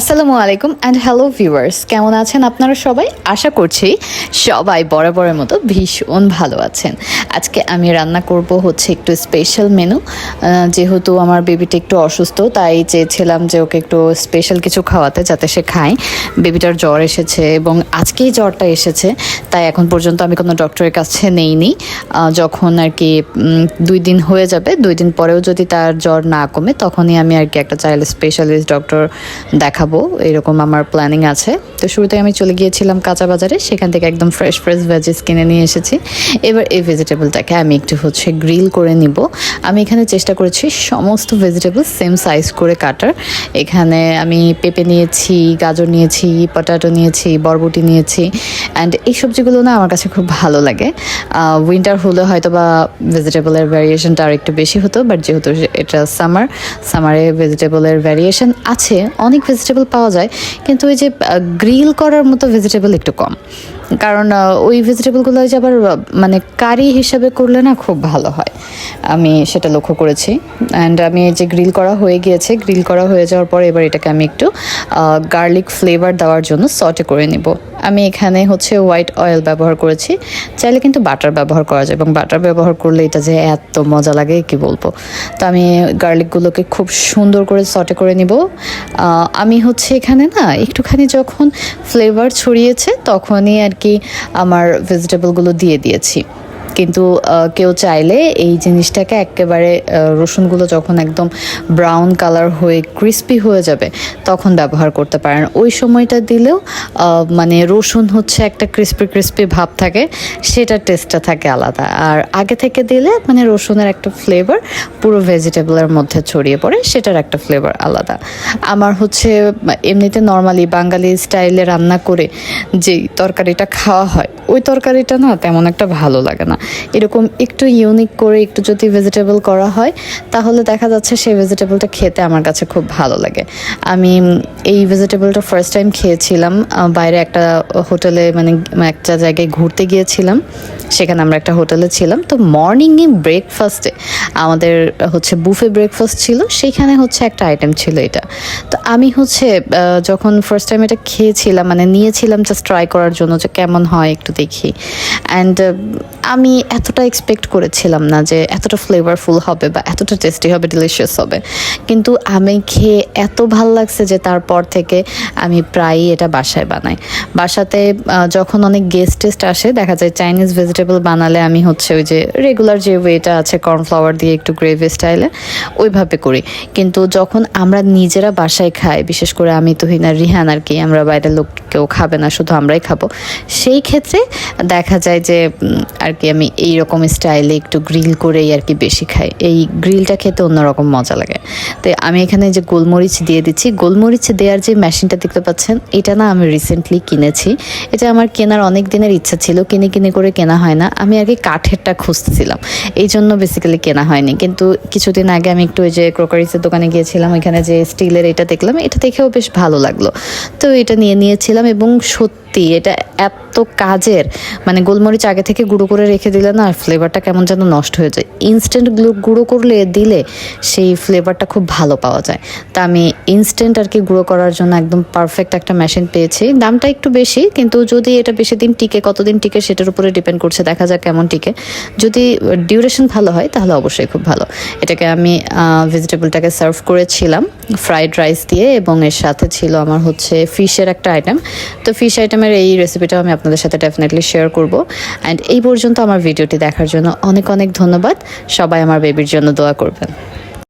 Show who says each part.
Speaker 1: আসসালামু আলাইকুম and hello viewers কেমন আছেন আপনারা সবাই? আশা করছি সবাই বরাবরের মতো ভীষণ ভালো আছেন। আজকে আমি রান্না করব হচ্ছে একটু স্পেশাল মেনু যেহেতু আমার বেবিটা একটু অসুস্থ, তাই চেয়েছিলাম যে ওকে একটু স্পেশাল কিছু খাওয়াতে যাতে সে খায়। বেবিটার জ্বর এসেছে এবং আজকেই জ্বরটা এসেছে তাই এখন পর্যন্ত আমি কোনো ডক্টরের কাছে নেইনি। যখন আর কি দুই দিন হয়ে যাবে, দুই দিন পরেও যদি তার জ্বর না কমে, তখনই আমি আর কি একটা চাইল্ড স্পেশালিস্ট ডক্টর দেখাবো। এরকম আমার প্ল্যানিং আছে। তো শুরুতে আমি চলে গিয়েছিলাম কাঁচা বাজারে, সেখান থেকে একদম ফ্রেশ ফ্রেশ ভেজিস কিনে নিয়ে এসেছি। এবার এই ভেজিটেবলটাকে আমি একটু হচ্ছে গ্রিল করে নিব। আমি এখানে চেষ্টা করেছি সমস্ত ভেজিটেবল সেম সাইজ করে কাটার। এখানে আমি পেঁপে নিয়েছি, গাজর নিয়েছি পটাটো নিয়েছি, বরবটি নিয়েছি। অ্যান্ড এই সবজিগুলো না আমার কাছে খুব ভালো লাগে। উইন্টার হলে হয়তো বা ভেজিটেবলের ভ্যারিয়েশনটা আর একটু বেশি হতো বাট যেহেতু এটা সামার সামারে ভেজিটেবলের ভ্যারিয়েশন আছে, অনেক ভেজিটেবল পাওয়া যায়, কিন্তু ওই যে গ্রিল করার মতো ভেজিটেবল একটু কম। কারণ ওই ভেজিটেবলগুলো যে আবার মানে কারি হিসাবে করলে না খুব ভালো হয়। আমি সেটা লক্ষ্য করেছি। অ্যান্ড আমি যে গ্রিল করা হয়ে গিয়েছে গ্রিল করা হয়ে যাওয়ার পর এবার এটাকে আমি একটু গার্লিক ফ্লেভার দেওয়ার জন্য সটে করে নিব। আমি এখানে হচ্ছে হোয়াইট অয়েল ব্যবহার করেছি। চাইলে কিন্তু বাটার ব্যবহার করা যায় এবং বাটার ব্যবহার করলে এটা যে এত মজা লাগে, কি বলব? তো আমি গার্লিকগুলোকে খুব সুন্দর করে সটে করে নিব। আমি হচ্ছে এখানে না, একটুখানি যখন ফ্লেভার ছড়িয়েছে, তখনই আর কি আমার ভেজিটেবলগুলো দিয়ে দিয়েছি। কিন্তু কেউ চাইলে এই জিনিসটাকে একেবারে রসুনগুলো যখন একদম ব্রাউন কালার হয়ে ক্রিস্পি হয়ে যাবে, তখন ব্যবহার করতে পারেন। ওই সময়টা দিলেও মানে রসুন হচ্ছে একটা ক্রিস্পি ক্রিস্পি ভাব থাকে সেটার টেস্টটা থাকে আলাদা। আর আগে থেকে দিলে মানে রসুনের একটা ফ্লেভার পুরো ভেজিটেবলের মধ্যে ছড়িয়ে পড়ে, সেটার একটা ফ্লেভার আলাদা। আমার হচ্ছে, এমনিতে নর্মালি বাঙালি স্টাইলে রান্না করে যেই তরকারিটা খাওয়া হয়, ওই তরকারিটা না তেমন একটা ভালো লাগে না। এরকম একটু ইউনিক করে একটু যদি ভেজিটেবল করা হয়, তাহলে দেখা যাচ্ছে সেই ভেজিটেবলটা খেতে আমার কাছে খুব ভালো লাগে। আমি এই ভেজিটেবলটা ফার্স্ট টাইম খেয়েছিলাম বাইরে একটা হোটেলে মানে একটা জায়গায় ঘুরতে গিয়েছিলাম, সেখানে আমরা একটা হোটেলে ছিলাম। তো মর্নিংয়ে ব্রেকফাস্টে আমাদের হচ্ছে বুফে ব্রেকফাস্ট ছিল সেইখানে হচ্ছে একটা আইটেম ছিল এটা। তো আমি হচ্ছে যখন ফার্স্ট টাইম এটা খেয়েছিলাম মানে নিয়েছিলাম জাস্ট ট্রাই করার জন্য যে কেমন হয় একটু দেখি। অ্যান্ড আমি এতটা এক্সপেক্ট করেছিলাম না যে এতটা ফ্লেভারফুল হবে বা এতটা টেস্টি হবে ডিলিশিয়াস হবে। কিন্তু আমি খেয়ে এত ভালো লাগছে যে তারপর থেকে আমি প্রায়ই এটা বাসায় বানাই। বাসাতে যখন অনেক গেস্ট টেস্ট আসে, দেখা যায় চাইনিজ ভেজিটেবল বানালে আমি হচ্ছে ওই যে রেগুলার যে ওয়েটা আছে কর্নফ্লাওয়ার দিয়ে একটু গ্রেভি স্টাইলে ওইভাবে করি। কিন্তু যখন আমরা নিজেরা বাসায় খাই, বিশেষ করে আমি, তুহিন আর রিহান আর কি, আমরা বাইরের লোক কেউ খাবে না, শুধু আমরাই খাব। সেই ক্ষেত্রে দেখা যায় যে আর কি আমি এই রকম স্টাইলে একটু গ্রিল করেই আর কি বেশি খাই। এই গ্রিলটা খেতে অন্যরকম মজা লাগে। তো আমি এখানে যে গোলমরিচ দিয়ে দিচ্ছি, গোলমরিচ দেওয়ার যে মেশিনটা দেখতে পাচ্ছেন, এটা না আমি রিসেন্টলি কিনেছি। এটা আমার কেনার অনেক দিনের ইচ্ছা ছিল, কিনে কিনে করে কেনা হয় না। আমি কি কাঠেরটা খুঁজতেছিলাম। এই জন্য বেসিক্যালি কেনা হয়নি। কিন্তু কিছুদিন আগে আমি একটু ওই যে ক্রোকারিসের দোকানে গিয়েছিলাম, ওইখানে যে স্টিলের এটা দেখলাম, এটা দেখেও বেশ ভালো লাগল। তো এটা নিয়ে নিয়েছিলাম এবং সত্যি এটা এত কাজের মানে গোলমরিচ আগে থেকে গুঁড়ো করে রেখে দিলে না ফ্লেভারটা কেমন যেন নষ্ট হয়ে যায়। ইনস্ট্যান্ট গুঁড়ো করলে, দিলে সেই ফ্লেভারটা খুব ভালো পাওয়া যায়। তা আমি ইনস্ট্যান্ট আর কি গুঁড়ো করার জন্য একদম পারফেক্ট একটা মেশিন পেয়েছি। দামটা একটু বেশি, কিন্তু যদি এটা বেশি দিন টিকে, কতদিন টিকে সেটার উপরে ডিপেন্ড করছে, দেখা যাক কেমন টিকে। যদি ডিউরেশন ভালো হয়, তাহলে অবশ্যই খুব ভালো। এটাকে আমি ভেজিটেবলটাকে সার্ভ করেছিলাম ফ্রাইড রাইস দিয়ে, এবং এর সাথে ছিল আমার হচ্ছে ফিশের একটা আইটেম তো ফিশ আইটেমের এই রেসিপিটাও আমি আপনাদের সাথে ডেফিনেটলি শেয়ার করব। অ্যান্ড এই পর্যন্ত আমার ভিডিওটি দেখার জন্য অনেক অনেক ধন্যবাদ। সবাই আমার বেবির জন্য দোয়া করবেন।